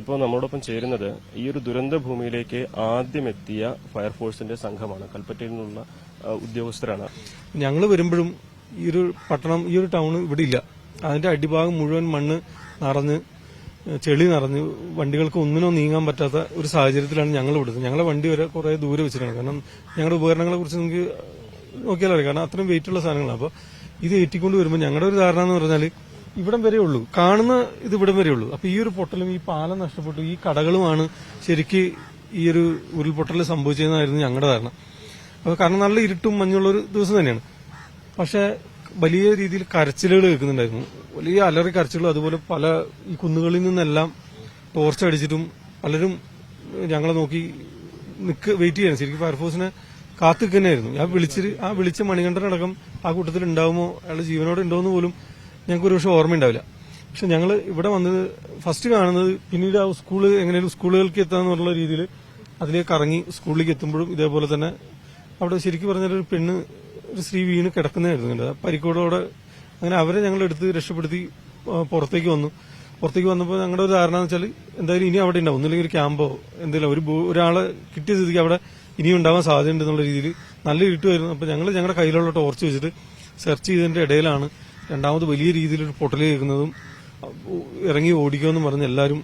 ഇപ്പോൾ നമ്മളോടൊപ്പം ചേരുന്നത് ഈ ഒരു ദുരന്ത ഭൂമിയിലേക്ക് ആദ്യം എത്തിയ ഫയർഫോഴ്സിന്റെ സംഘമാണ് കൽപ്പറ്റയിൽ നിന്നുള്ള ഉദ്യോഗസ്ഥരാണ്. ഞങ്ങൾ വരുമ്പോഴും ഈ ഒരു പട്ടണം ഈ ഒരു ടൗൺ ഇവിടെ ഇല്ല. അതിന്റെ അടിഭാഗം മുഴുവൻ മണ്ണ് നിറഞ്ഞ് ചെളി നിറഞ്ഞ് വണ്ടികൾക്ക് ഒന്നിനോ നീങ്ങാൻ പറ്റാത്ത ഒരു സാഹചര്യത്തിലാണ് ഞങ്ങൾ വിടുന്നത് ഞങ്ങളെ വണ്ടി വരെ കുറെ ദൂരെ വെച്ചിട്ടാണ്. കാരണം ഞങ്ങളുടെ ഉപകരണങ്ങളെ കുറിച്ച് നിങ്ങൾക്ക് നോക്കിയാലറിയാം കാരണം അത്രയും വെയിറ്റ് ഉള്ള സാധനങ്ങളാണ്. അപ്പോൾ ഇത് ഏറ്റിക്കൊണ്ട് വരുമ്പോൾ ഞങ്ങളുടെ ഒരു ധാരണ എന്ന് പറഞ്ഞാൽ ഇവിടം വരെ ഉള്ളൂ. കാണുന്ന ഇത് ഇവിടം വരെ ഉള്ളൂ. അപ്പൊ ഈ ഒരു പൊട്ടലും ഈ പാലം നഷ്ടപ്പെട്ടു. ഈ കടകളുമാണ് ശരിക്ക് ഈ ഒരു ഉരുൾപൊട്ടൽ സംഭവിച്ചതെന്നായിരുന്നു ഞങ്ങളുടെ ധാരണ. അപ്പൊ കാരണം നല്ല ഇരുട്ടും മഞ്ഞുള്ള ഒരു ദിവസം തന്നെയാണ്. പക്ഷെ വലിയ രീതിയിൽ കരച്ചിലുകൾ കേൾക്കുന്നുണ്ടായിരുന്നു. വലിയ അലറി കരച്ചിലും അതുപോലെ പല ഈ കുന്നുകളിൽ നിന്നെല്ലാം ടോർച്ച് അടിച്ചിട്ടും പലരും ഞങ്ങളെ നോക്കി നിക്ക് വെയിറ്റ് ചെയ്യണം ശരിക്കും ഫയർഫോഴ്സിനെ കാത്തു നിൽക്കുന്നതായിരുന്നു ഞാൻ വിളിച്ചിട്ട് ആ വിളിച്ച മണികണ്ഠനടക്കം ആ കൂട്ടത്തിൽ ഉണ്ടാവുമോ അയാൾ ജീവനോടെ ഉണ്ടോ എന്ന് പോലും ഞങ്ങൾക്ക് ഒരു പക്ഷെ ഓർമ്മയുണ്ടാവില്ല. പക്ഷെ ഞങ്ങൾ ഇവിടെ വന്നത് ഫസ്റ്റ് കാണുന്നത് പിന്നീട് ആ സ്കൂൾ എങ്ങനെയും സ്കൂളുകൾക്ക് എത്താന്നുള്ള രീതിയിൽ അതിലേക്ക് ഇറങ്ങി സ്കൂളിലേക്ക് എത്തുമ്പോഴും ഇതേപോലെ തന്നെ അവിടെ ശരിക്കും പറഞ്ഞാൽ ഒരു പെണ്ണ് ഒരു സ്ത്രീ വീണ് കിടക്കുന്നതായിരുന്നു കണ്ടത്. പരിക്കോടോടെ അങ്ങനെ അവരെ ഞങ്ങൾ എടുത്ത് രക്ഷപ്പെടുത്തി പുറത്തേക്ക് വന്നു. പുറത്തേക്ക് വന്നപ്പോൾ ഞങ്ങളുടെ ഒരു ധാരണ എന്ന് വെച്ചാൽ എന്തായാലും ഇനി അവിടെ ഉണ്ടാവും. ഒന്നില്ലെങ്കിൽ ഒരു ക്യാമ്പോ എന്തെങ്കിലും ഒരു ഒരാളെ കിട്ടിയ സ്ഥിതിക്ക് അവിടെ ഇനിയും ഉണ്ടാവാൻ സാധ്യതയുണ്ടെന്നുള്ള രീതിയിൽ നല്ല ഇരുട്ടുമായിരുന്നു അപ്പോൾ ഞങ്ങൾ ഞങ്ങളുടെ കയ്യിലുള്ള ടോർച്ച് വെച്ചിട്ട് സെർച്ച് ചെയ്തതിന്റെ ഇടയിലാണ് രണ്ടാമത് വലിയ രീതിയിലൊരു പൊട്ടൽ കേൾക്കുന്നതും ഇറങ്ങി ഓടിക്കുമെന്ന് പറഞ്ഞ് എല്ലാവരും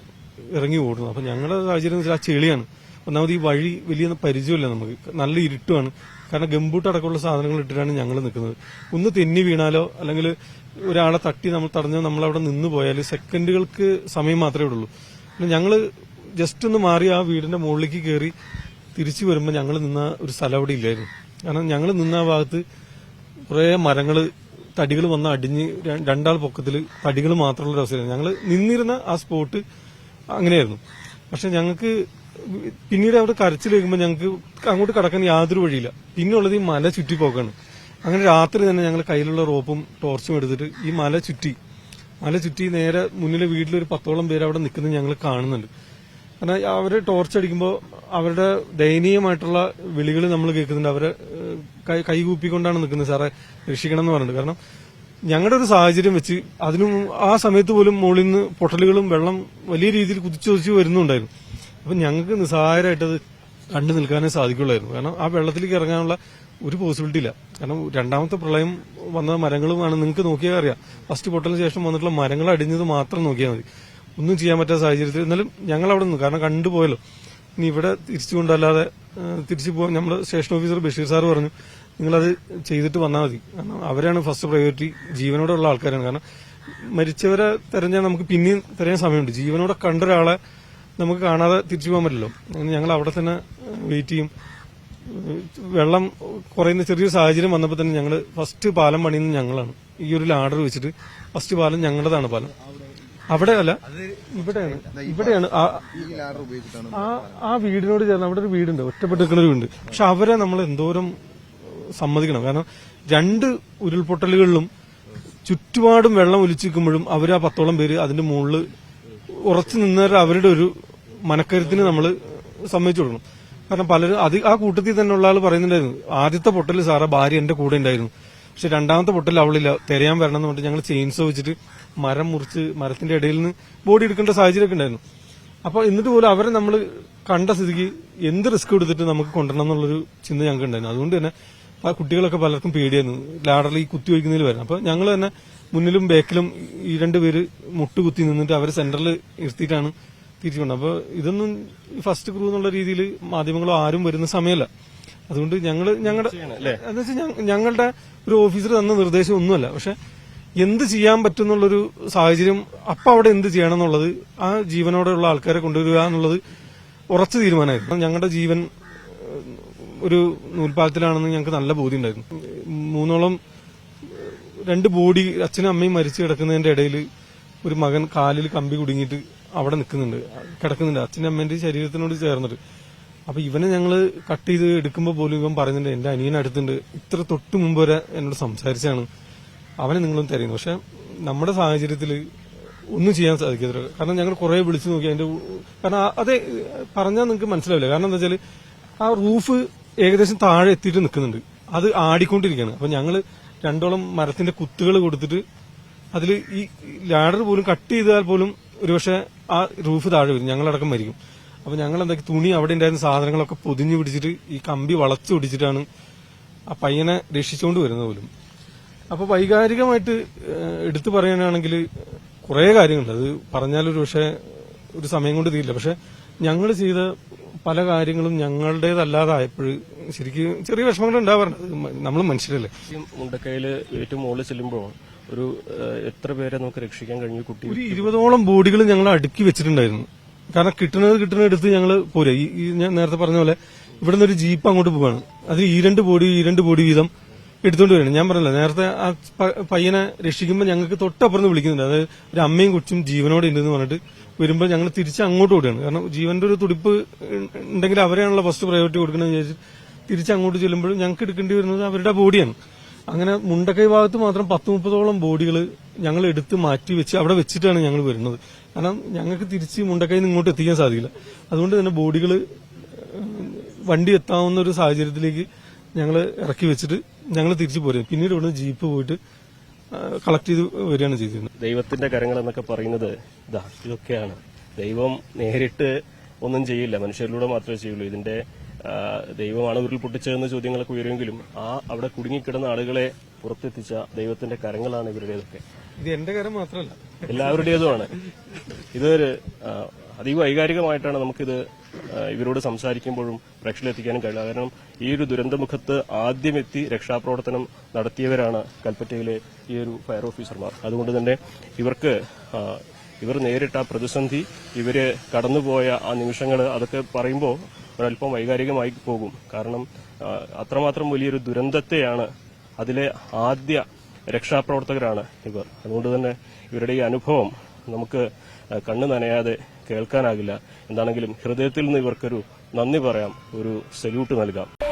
ഇറങ്ങി ഓടുന്നു അപ്പൊ ഞങ്ങളുടെ സാഹചര്യം വെച്ചാൽ ആ ചെളിയാണ്. ഒന്നാമത് ഈ വഴി വലിയ പരിചയമില്ല നമുക്ക്. നല്ല ഇരുട്ടുമാണ്. കാരണം ഗംബൂട്ട് അടക്കമുള്ള സാധനങ്ങൾ ഇട്ടിട്ടാണ് ഞങ്ങൾ നിൽക്കുന്നത്. ഒന്ന് തെന്നി വീണാലോ അല്ലെങ്കിൽ ഒരാളെ തട്ടി നമ്മൾ തടഞ്ഞോ നമ്മൾ അവിടെ നിന്ന് പോയാൽ സെക്കൻഡുകൾക്ക് സമയം മാത്രമേ ഉള്ളൂ. ഞങ്ങൾ ജസ്റ്റ് ഒന്ന് മാറി ആ വീടിന്റെ മുകളിലേക്ക് കയറി തിരിച്ചു വരുമ്പോൾ ഞങ്ങൾ നിന്ന ഒരു സ്ഥലം അവിടെ ഇല്ലായിരുന്നു. കാരണം ഞങ്ങൾ നിന്ന ആ ഭാഗത്ത് കുറേ മരങ്ങൾ തടികൾ വന്ന് അടിഞ്ഞ് രണ്ടാൾ പൊക്കത്തിൽ തടികൾ മാത്രമുള്ള ഒരു അവസ്ഥയായിരുന്നു ഞങ്ങൾ നിന്നിരുന്ന ആ സ്പോട്ട് അങ്ങനെയായിരുന്നു. പക്ഷെ ഞങ്ങൾക്ക് പിന്നീട് അവിടെ കരച്ചിൽ കേൾക്കുമ്പോൾ ഞങ്ങൾക്ക് അങ്ങോട്ട് കടക്കാൻ യാതൊരു വഴിയില്ല. പിന്നെ ഉള്ളത് ഈ മല ചുറ്റിപ്പോക്കാണ് അങ്ങനെ രാത്രി തന്നെ ഞങ്ങൾ കയ്യിലുള്ള റോപ്പും ടോർച്ചും എടുത്തിട്ട് ഈ മല ചുറ്റി മല ചുറ്റി നേരെ മുന്നിലെ വീട്ടിലൊരു പത്തോളം പേര് അവിടെ നിൽക്കുന്നത് ഞങ്ങൾ കാണുന്നുണ്ട്. കാരണം അവർ ടോർച്ച് അടിക്കുമ്പോൾ അവരുടെ ദയനീയമായിട്ടുള്ള വിളികൾ നമ്മൾ കേൾക്കുന്നുണ്ട്. അവരെ കൈകൂപ്പിക്കൊണ്ടാണ് നിൽക്കുന്നത്. സാറേ രക്ഷിക്കണം എന്ന് പറഞ്ഞത് കാരണം ഞങ്ങളുടെ ഒരു സാഹചര്യം വെച്ച് അതിനും ആ സമയത്ത് പോലും മുകളിൽ നിന്ന് പൊട്ടലുകളും വെള്ളം വലിയ രീതിയിൽ കുതിച്ചൊതിച്ച് വരുന്നുണ്ടായിരുന്നു. അപ്പൊ ഞങ്ങൾക്ക് നിസ്സഹായരായിട്ടത് കണ്ടു നിൽക്കാനേ സാധിക്കുള്ളായിരുന്നു. കാരണം ആ വെള്ളത്തിലേക്ക് ഇറങ്ങാനുള്ള ഒരു പോസിബിലിറ്റി ഇല്ല. കാരണം രണ്ടാമത്തെ പ്രളയം വന്ന മരങ്ങളുമാണ് നിങ്ങൾക്ക് നോക്കിയാൽ അറിയാം. ഫസ്റ്റ് പൊട്ടലിന് ശേഷം വന്നിട്ടുള്ള മരങ്ങൾ അടിഞ്ഞത് മാത്രം നോക്കിയാൽ മതി. ഒന്നും ചെയ്യാൻ പറ്റാത്ത സാഹചര്യത്തിൽ. എന്നാലും ഞങ്ങൾ അവിടെ നിന്ന്. കാരണം കണ്ടുപോയല്ലോ. ഇനി ഇവിടെ തിരിച്ചു കൊണ്ടല്ലാതെ തിരിച്ചു പോകാൻ നമ്മുടെ സ്റ്റേഷൻ ഓഫീസർ ബഷീർ സാർ പറഞ്ഞു നിങ്ങളത് ചെയ്തിട്ട് വന്നാൽ മതി. കാരണം അവരാണ് ഫസ്റ്റ് പ്രയോറിറ്റി ജീവനോടെ ഉള്ള ആൾക്കാരാണ്. കാരണം മരിച്ചവരെ തെരഞ്ഞാൽ നമുക്ക് പിന്നെയും തെരയാൻ സമയമുണ്ട്. ജീവനോടെ കണ്ട ഒരാളെ നമുക്ക് കാണാതെ തിരിച്ചു പോകാൻ പറ്റില്ലല്ലോ. ഞങ്ങൾ അവിടെ തന്നെ വെയിറ്റ് ചെയ്യും. വെള്ളം കുറയുന്ന ചെറിയൊരു സാഹചര്യം വന്നപ്പോൾ തന്നെ ഞങ്ങൾ ഫസ്റ്റ് പാലം പണിയുന്നത് ഞങ്ങളാണ്. ഈ ഒരു ലാഡർ വെച്ചിട്ട് ഫസ്റ്റ് പാലം ഞങ്ങളുടേതാണ് പാലം. അവിടെ അല്ല ഇവിടെയാണ്. ഇവിടെയാണ്. ആ ആ വീടിനോട് ചേർന്ന് അവിടെ ഒരു വീടുണ്ട്. ഒറ്റപ്പെട്ട് നിൽക്കുന്ന ഒരു വീടുണ്ട്. പക്ഷെ അവരെ നമ്മൾ എന്തോരം സമ്മതിക്കണം. കാരണം രണ്ട് ഉരുൾപൊട്ടലുകളിലും ചുറ്റുപാടും വെള്ളം ഒലിച്ചിരിക്കുമ്പോഴും അവർ ആ പത്തോളം പേര് അതിന്റെ മുകളിൽ ഉറച്ചു നിന്നവരെ അവരുടെ ഒരു മനക്കരുത്തിന് നമ്മൾ സമ്മതിച്ചു കൊടുക്കണം. കാരണം പലരും അത് ആ കൂട്ടത്തിൽ തന്നെ ഉള്ള ആൾ പറയുന്നുണ്ടായിരുന്നു. ആദ്യത്തെ പൊട്ടൽ സാറേ ഭാര്യ എന്റെ കൂടെ ഉണ്ടായിരുന്നു. പക്ഷെ രണ്ടാമത്തെ പൊട്ടൽ അവളില്ല. തിരയാൻ വരണം എന്ന് പറഞ്ഞിട്ട് ഞങ്ങൾ ചെയിൻസോ വെച്ചിട്ട് മരം മുറിച്ച് മരത്തിന്റെ ഇടയിൽ നിന്ന് ബോഡി എടുക്കേണ്ട സാഹചര്യമൊക്കെ ഉണ്ടായിരുന്നു. അപ്പൊ എന്നിട്ട് പോലും അവരെ നമ്മൾ കണ്ട സ്ഥിതിക്ക് എന്ത് റിസ്ക് എടുത്തിട്ട് നമുക്ക് കൊണ്ടുവരണം എന്നുള്ളൊരു ചിന്ത ഞങ്ങൾക്ക് ഉണ്ടായിരുന്നു. അതുകൊണ്ട് തന്നെ ആ കുട്ടികളൊക്കെ പലർക്കും പേടിയായിരുന്നു. ലാഡറിൽ ഈ കുത്തി വയ്ക്കുന്നതിൽ വരണം അപ്പൊ ഞങ്ങൾ തന്നെ മുന്നിലും ബാക്കിലും ഈ രണ്ടുപേര് മുട്ട് മുട്ടുകുത്തി നിന്നിട്ട് അവരെ സെന്ററിൽ ഇരുത്തിയിട്ടാണ് തിരിച്ചു കൊണ്ടത് അപ്പൊ ഇതൊന്നും ഫസ്റ്റ് ക്രൂ എന്നുള്ള രീതിയിൽ മാധ്യമങ്ങളോ ആരും വരുന്ന സമയമല്ല. അതുകൊണ്ട് ഞങ്ങൾ ഞങ്ങളുടെ എന്ന് വെച്ചാൽ ഞങ്ങളുടെ ഒരു ഓഫീസർ തന്ന നിർദ്ദേശം ഒന്നുമല്ല. പക്ഷെ എന്ത് ചെയ്യാൻ പറ്റുന്നുള്ളൊരു സാഹചര്യം അപ്പൊ അവിടെ എന്ത് ചെയ്യണം എന്നുള്ളത് ആ ജീവനോടെയുള്ള ആൾക്കാരെ കൊണ്ടുവരിക എന്നുള്ളത് ഉറച്ചു തീരുമാനമായിരുന്നു. ഞങ്ങളുടെ ജീവൻ ഒരു നൂൽപ്പാലത്തിലാണെന്ന് ഞങ്ങൾക്ക് നല്ല ബോധ്യം ഉണ്ടായിരുന്നു മൂന്നോളം രണ്ട് ബോഡി അച്ഛനും അമ്മയും മരിച്ചു കിടക്കുന്നതിന്റെ ഇടയിൽ ഒരു മകൻ കാലിൽ കമ്പി കുടുങ്ങിയിട്ട് അവിടെ നിൽക്കുന്നുണ്ട് കിടക്കുന്നുണ്ട്. അച്ഛനും അമ്മേന്റെ ശരീരത്തിനോട് ചേർന്നിട്ട്. അപ്പൊ ഇവനെ ഞങ്ങൾ കട്ട് ചെയ്ത് എടുക്കുമ്പോൾ പോലും ഇവൻ പറയുന്നുണ്ട് എന്റെ അനിയൻ അടുത്തുണ്ട്. ഇത്ര തൊട്ട് മുമ്പ് വരെ എന്നോട് സംസാരിച്ചാണ്. അവനെ നിങ്ങളും തരുന്നു പക്ഷെ നമ്മുടെ സാഹചര്യത്തിൽ ഒന്നും ചെയ്യാൻ സാധിക്കത്തില്ല കാരണം ഞങ്ങൾ കുറെ വിളിച്ചു നോക്കി അതിന്റെ കാരണം അതെ പറഞ്ഞാൽ നിങ്ങൾക്ക് മനസ്സിലാവില്ല. കാരണം എന്താ വെച്ചാൽ ആ റൂഫ് ഏകദേശം താഴെ എത്തിയിട്ട് നിൽക്കുന്നുണ്ട് അത് ആടിക്കൊണ്ടിരിക്കുകയാണ്. അപ്പൊ ഞങ്ങൾ രണ്ടോളം മരത്തിന്റെ കുത്തുകൾ കൊടുത്തിട്ട് അതിൽ ഈ ലാഡർ പോലും കട്ട് ചെയ്താൽ പോലും ഒരുപക്ഷെ ആ റൂഫ് താഴെ വരും. ഞങ്ങളടക്കം മരിക്കും. അപ്പൊ ഞങ്ങൾ എന്താക്കി തുണി അവിടെ ഉണ്ടായിരുന്ന സാധനങ്ങളൊക്കെ പൊതിഞ്ഞു പിടിച്ചിട്ട് ഈ കമ്പി വളച്ചു പിടിച്ചിട്ടാണ് ആ പയ്യനെ രക്ഷിച്ചുകൊണ്ട് വരുന്നത് പോലും. അപ്പൊ വൈകാരികമായിട്ട് എടുത്തു പറയാനാണെങ്കിൽ കുറെ കാര്യങ്ങളുണ്ട്. അത് പറഞ്ഞാലൊരു പക്ഷേ ഒരു സമയം കൊണ്ട് തീരില്ല. പക്ഷെ ഞങ്ങൾ ചെയ്ത പല കാര്യങ്ങളും ഞങ്ങളുടേതല്ലാതായപ്പോൾ ശരിക്കും ചെറിയ വിഷമങ്ങൾ ഉണ്ടാവാറുണ്ട്. നമ്മൾ മനുഷ്യരല്ലേ? മുണ്ടക്കയിൽ ഏറ്റവും മുകളിൽ ചെല്ലുമ്പോൾ ഒരു എത്ര പേരെ നമുക്ക് രക്ഷിക്കാൻ കഴിഞ്ഞു കുട്ടി? ഒരു ഇരുപതോളം ബോഡികൾ ഞങ്ങൾ അടുക്കി വെച്ചിട്ടുണ്ടായിരുന്നു. കാരണം കിട്ടുന്നത് കിട്ടുന്ന എടുത്ത് ഞങ്ങൾ പോരെ. ഈ ഞാൻ നേരത്തെ പറഞ്ഞ പോലെ ഇവിടുന്ന് ഒരു ജീപ്പ് അങ്ങോട്ട് പോവാണ്. അതിൽ ഈ രണ്ട് ബോഡി ഈ രണ്ട് ബോഡി വീതം എടുത്തോണ്ട് വരണം. ഞാൻ പറഞ്ഞില്ല നേരത്തെ ആ പയ്യനെ രക്ഷിക്കുമ്പോൾ ഞങ്ങൾക്ക് തൊട്ടപ്പുറത്ത് വിളിക്കുന്നുണ്ട്. അതായത് ഒരു അമ്മയും കൊച്ചും ജീവനോടെ ഉണ്ടെന്ന് പറഞ്ഞിട്ട് വരുമ്പോൾ ഞങ്ങൾ തിരിച്ച് അങ്ങോട്ട് ഓടുകയാണ് കാരണം ജീവന്റെ ഒരു തുടിപ്പ് ഉണ്ടെങ്കിൽ അവരെയാണല്ലോ ഫസ്റ്റ് പ്രയോറിറ്റി കൊടുക്കണമെന്ന് വിചാരിച്ച് തിരിച്ച് അങ്ങോട്ട് ചെല്ലുമ്പോഴും ഞങ്ങൾക്ക് എടുക്കേണ്ടി വരുന്നത് അവരുടെ ബോഡിയാണ്. അങ്ങനെ മുണ്ടക്കൈ ഭാഗത്ത് മാത്രം പത്ത് മുപ്പതോളം ബോഡികൾ ഞങ്ങൾ എടുത്ത് മാറ്റി വെച്ച് അവിടെ വെച്ചിട്ടാണ് ഞങ്ങൾ വരുന്നത്. കാരണം ഞങ്ങൾക്ക് തിരിച്ച് മുണ്ടക്കൈ ഇങ്ങോട്ട് എത്തിക്കാൻ സാധിക്കില്ല. അതുകൊണ്ട് തന്നെ ബോഡികൾ വണ്ടി എത്താവുന്ന ഒരു സാഹചര്യത്തിലേക്ക് ഞങ്ങൾ ഇറക്കി വെച്ചിട്ട് ഞങ്ങൾ തിരിച്ചു പോരുക. പിന്നീട് ഇവിടുന്ന് ജീപ്പ് പോയിട്ട് കളക്ട് ചെയ്ത് വരികയാണ് ചെയ്തിരുന്നത്. ദൈവത്തിന്റെ കരങ്ങൾ എന്നൊക്കെ പറയുന്നത് ഇതാ ഇതൊക്കെയാണ്. ദൈവം നേരിട്ട് ഒന്നും ചെയ്യില്ല. മനുഷ്യരിലൂടെ മാത്രമേ ചെയ്യുള്ളൂ. ഇതിന്റെ ദൈവമാണ് ഉരുൾ പൊട്ടിച്ചതെന്ന ചോദ്യങ്ങളൊക്കെ ഉയരുമെങ്കിലും ആ അവിടെ കുടുങ്ങിക്കിടന്ന ആളുകളെ പുറത്തെത്തിച്ച ദൈവത്തിന്റെ കരങ്ങളാണ് ഇവരുടേതൊക്കെ. ഇത് എന്റെ കരം മാത്രമല്ല. എല്ലാവരുടേതുമാണ്. ഇതൊരു അതീവ വൈകാരികമായിട്ടാണ് നമുക്കിത് ഇവരോട് സംസാരിക്കുമ്പോഴും രക്ഷയിലെത്തിക്കാനും കഴിയില്ല കാരണം ഈ ഒരു ദുരന്തമുഖത്ത് ആദ്യമെത്തി രക്ഷാപ്രവർത്തനം നടത്തിയവരാണ് കൽപ്പറ്റയിലെ ഈ ഒരു ഫയർ ഓഫീസർമാർ. അതുകൊണ്ട് തന്നെ ഇവർക്ക് ഇവർ നേരിട്ട പ്രതിസന്ധി ഇവർ കടന്നുപോയ ആ നിമിഷങ്ങൾ അതൊക്കെ പറയുമ്പോൾ ഒരല്പം വൈകാരികമായി പോകും. കാരണം അത്രമാത്രം വലിയൊരു ദുരന്തത്തെയാണ് അതിലെ ആദ്യ രക്ഷാപ്രവർത്തകരാണ് ഇവർ. അതുകൊണ്ട് തന്നെ ഇവരുടെ ഈ അനുഭവം നമുക്ക് കണ്ണു നനയാതെ കേൾക്കാനാകില്ല. എന്താണെങ്കിലും ഹൃദയത്തിൽ നിന്ന് ഇവർക്കൊരു നന്ദി പറയാം. ഒരു സല്യൂട്ട് നൽകാം.